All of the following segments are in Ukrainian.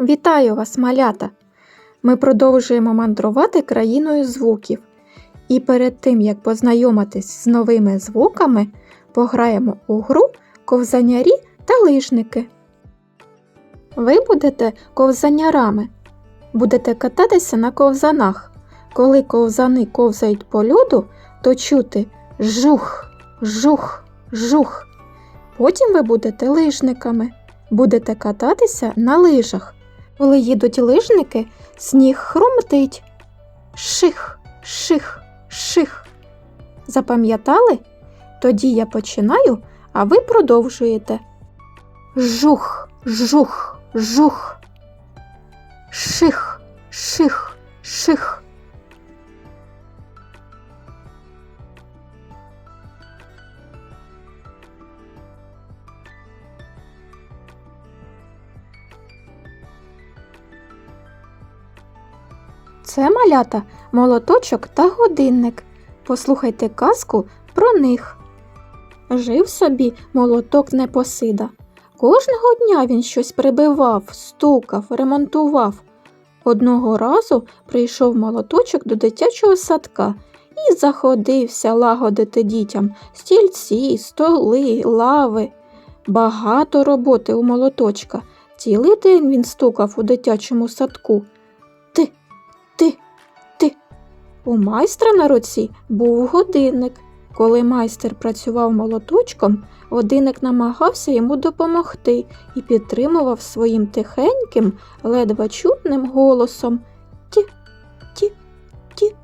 Вітаю вас, малята! Ми продовжуємо мандрувати країною звуків. І перед тим, як познайомитись з новими звуками, пограємо у гру ковзанярі та лижники. Ви будете ковзанярами. Будете кататися на ковзанах. Коли ковзани ковзають по льоду, то чути жух, жух, жух. Потім ви будете лижниками. Будете кататися на лижах. Коли їдуть лижники, сніг хрумтить. Ших, ших, ших. Запам'ятали? Тоді я починаю, а ви продовжуєте. Жух, жух, жух. Ших, ших, ших. Це малята, молоточок та годинник. Послухайте казку про них. Жив собі молоток Непосида. Кожного дня він щось прибивав, стукав, ремонтував. Одного разу прийшов молоточок до дитячого садка і заходився лагодити дітям стільці, столи, лави. Багато роботи у молоточка. Цілий день він стукав у дитячому садку. У майстра на руці був годинник. Коли майстер працював молоточком, годинник намагався йому допомогти і підтримував своїм тихеньким, ледве чутним голосом ті, ті, ті.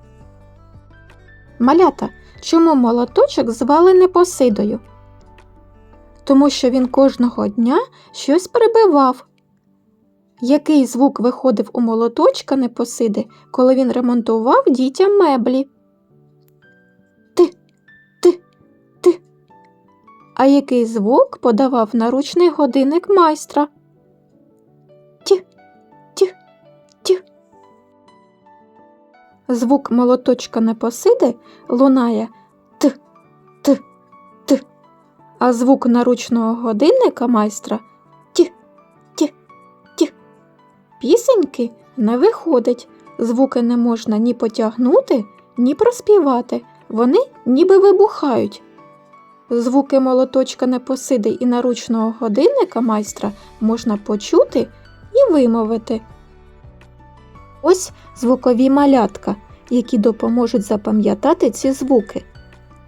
Малята, чому молоточок звали Непосидою? Тому що він кожного дня щось прибивав. Який звук виходив у молоточка Непосиди, коли він ремонтував дітям меблі? Ти, ти, ти. А який звук подавав наручний годинник майстра? Ті, ті, ті. Звук молоточка Непосиди лунає т, т, т. А звук наручного годинника майстра Пісеньки не виходить. Звуки не можна ні потягнути, ні проспівати. Вони ніби вибухають. Звуки молоточка Непосиди і наручного годинника майстра можна почути і вимовити. Ось звукові малятка, які допоможуть запам'ятати ці звуки.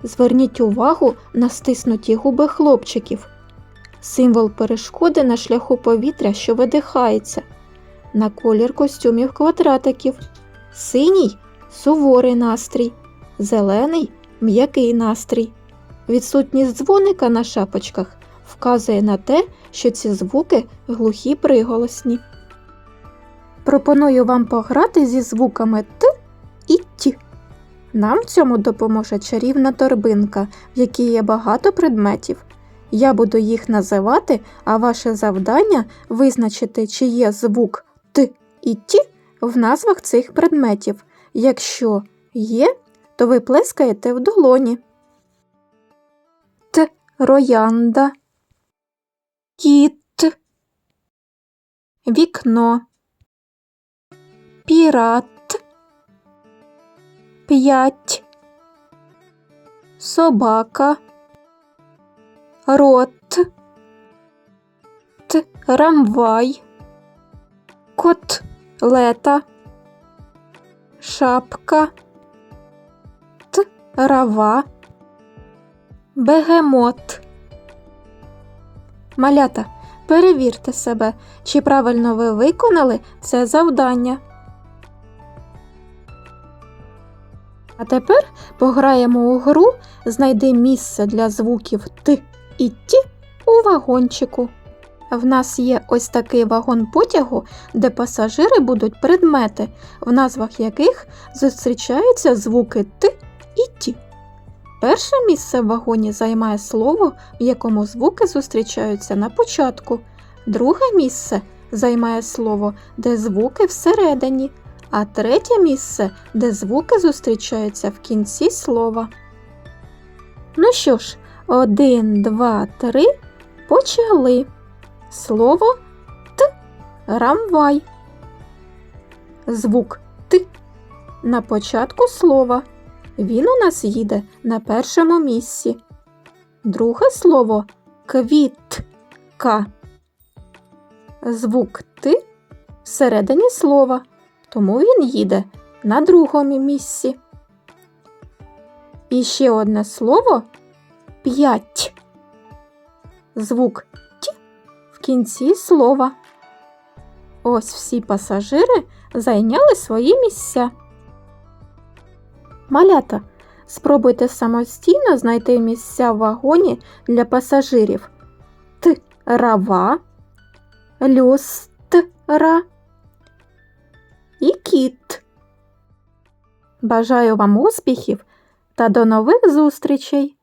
Зверніть увагу на стиснуті губи хлопчиків, символ перешкоди на шляху повітря, що видихається, на колір костюмів квадратиків, синій суворий настрій, зелений м'який настрій. Відсутність дзвоника на шапочках вказує на те, що ці звуки глухі приголосні. Пропоную вам пограти зі звуками Т і Т. Нам в цьому допоможе чарівна торбинка, в якій є багато предметів. Я буду їх називати, а ваше завдання визначити, чи є звук і Т в назвах цих предметів. Якщо є, то ви плескаєте в долоні. Т. Роянда. Кіт. Вікно. Пірат. П'ять. Собака. Рот. Трамвай. Котлета. Шапка. Трава. Бегемот. Малята, перевірте себе, чи правильно ви виконали це завдання. А тепер пограємо у гру Знайди місце для звуків Т і Т у вагончику. В нас є ось такий вагон потягу, де пасажири будуть предмети, в назвах яких зустрічаються звуки Т і Т. Перше місце в вагоні займає слово, в якому звуки зустрічаються на початку. Друге місце займає слово, де звуки всередині, а третє місце, де звуки зустрічаються в кінці слова. Ну що ж, один, два, три, почали. Слово Т рамвай. Звук Т на початку слова. Він у нас їде на першому місці. Друге слово квітка. Звук Т всередині слова, тому він їде на другому місці. І ще одне слово п'ять. Звук кінці слова. Ось всі пасажири зайняли свої місця. Малята, спробуйте самостійно знайти місця в вагоні для пасажирів. Трава, люстра і кіт. Бажаю вам успіхів та до нових зустрічей!